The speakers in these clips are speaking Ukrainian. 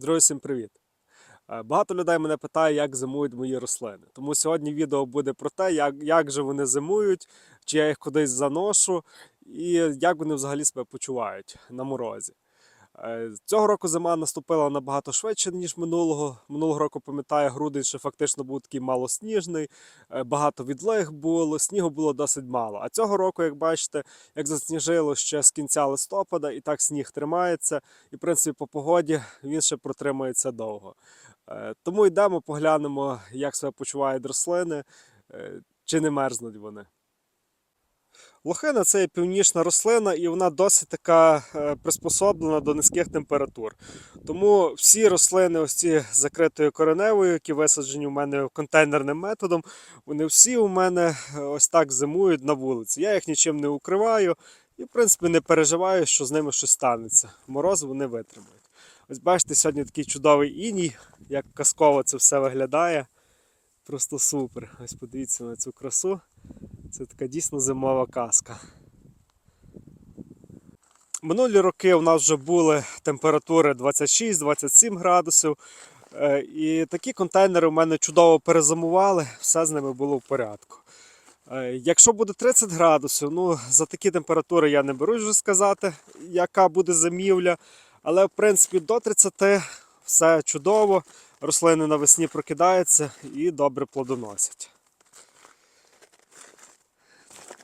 Друзі, всім привіт! Е, Багато людей мене питає, як зимують мої рослини. Тому сьогодні відео буде про те, як, як же вони зимують, чи я їх кудись заношу, і як вони взагалі себе почувають на морозі. Е, Цього року зима наступила набагато швидше, ніж минулого. Минулого року, пам'ятаю, грудень ще фактично був такий малосніжний, е, багато відлиг було, снігу було досить мало. А цього року, як бачите, як засніжило ще з кінця листопада, і так сніг тримається. І, в принципі, по погоді він ще протримається довго. Е, Тому йдемо, поглянемо, як себе почувають рослини, чи не мерзнуть вони. Лохина це є північна рослина, і вона досить така е, приспособлена до низьких температур. Тому всі рослини, ось ці закритою кореневою, які висаджені у мене контейнерним методом, вони всі у мене е, ось так зимують на вулиці. Я їх нічим не укриваю і, в принципі, не переживаю, що з ними щось станеться. Мороз вони витримують. Ось бачите, сьогодні такий чудовий іній, як казково це все виглядає. Просто супер. Ось подивіться на цю красу. Це така дійсно зимова казка. Минулі роки у нас вже були температури 26-27 градусів. Е, І такі контейнери у мене чудово перезимували, все з ними було в порядку. Е, Якщо буде 30 градусів, ну за такі температури я не берусь вже сказати, яка буде зимівля. Але в принципі до 30 все чудово, рослини навесні прокидаються і добре плодоносять.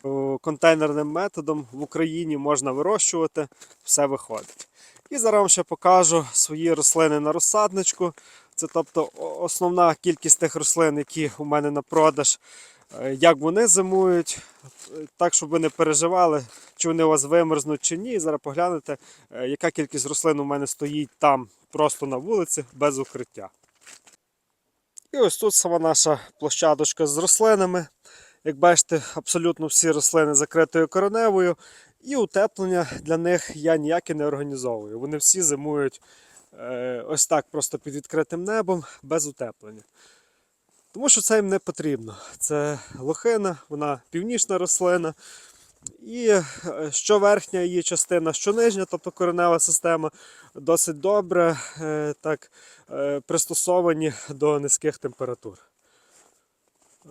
О, Контейнерним методом в Україні можна вирощувати, все виходить. І зараз вам ще покажу свої рослини на розсадничку. Це тобто основна кількість тих рослин, які у мене на продаж, е, як вони зимують, Е, так щоб ви не переживали, чи вони у вас вимерзнуть чи ні. І зараз поглянете, е, яка кількість рослин у мене стоїть там просто на вулиці без укриття. І ось тут сама наша площадочка з рослинами. Як бачите, абсолютно всі рослини закритою кореневою, і утеплення для них я ніяке не організовую. Вони всі зимують е, ось так, просто під відкритим небом, без утеплення. Тому що це їм не потрібно. Це лохина, вона північна рослина. І е, що верхня її частина, що нижня, тобто коренева система, досить добре е, так, е, пристосовані до низьких температур.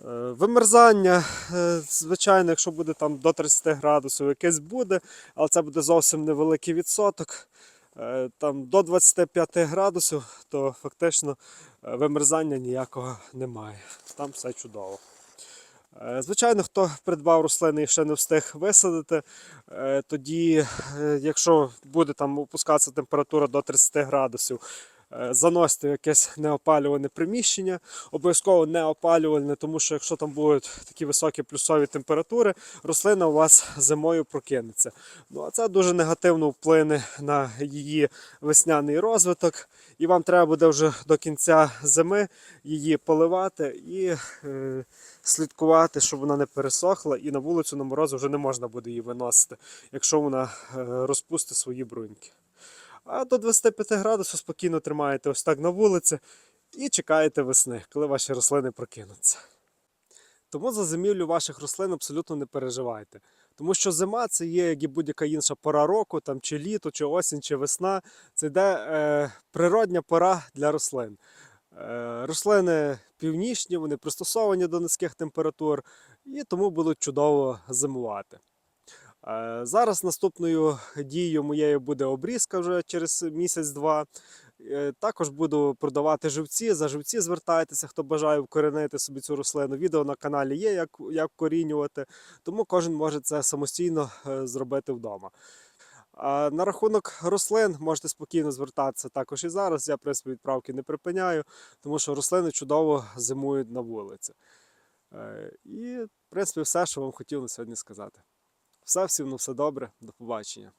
Е, Вимерзання, е, звичайно, якщо буде там до 30 градусів, якесь буде, але це буде зовсім невеликий відсоток. Е, Там до 25 градусів, то фактично вимерзання ніякого немає. Там все чудово. Звичайно, хто придбав рослини і ще не встиг висадити, тоді, якщо буде там опускатися температура до 30 градусів, е, заносьте в якесь неопалюване приміщення, обов'язково неопалювальне, тому що якщо там будуть такі високі плюсові температури, рослина у вас зимою прокинеться. Ну а це дуже негативно вплине на її весняний розвиток, і вам треба буде вже до кінця зими її поливати і е, слідкувати, щоб вона не пересохла, і на вулицю на мороз вже не можна буде її виносити, якщо вона е, розпустить свої бруньки. А до 25 градусів спокійно тримаєте ось так на вулиці і чекаєте весни, коли ваші рослини прокинуться. Тому за зимівлю ваших рослин абсолютно не переживайте. Тому що зима це є як і будь-яка інша пора року, там чи літо, чи осінь, чи весна. Це йде е, природня пора для рослин. Е, рослини північні, вони пристосовані до низьких температур і тому будуть чудово зимувати. Е, Зараз наступною дією моєю буде обрізка вже через місяць-два. Е, Також буду продавати живці. За живці звертайтеся, хто бажає вкоренити собі цю рослину. Відео на каналі є, як, як вкорінювати, тому кожен може це самостійно е, зробити вдома. На рахунок рослин можете спокійно звертатися також і зараз. Я принципі відправки не припиняю, тому що рослини чудово зимують на вулиці. І, в принципі, все, що вам хотів на сьогодні сказати. Все, всім на все добре, до побачення.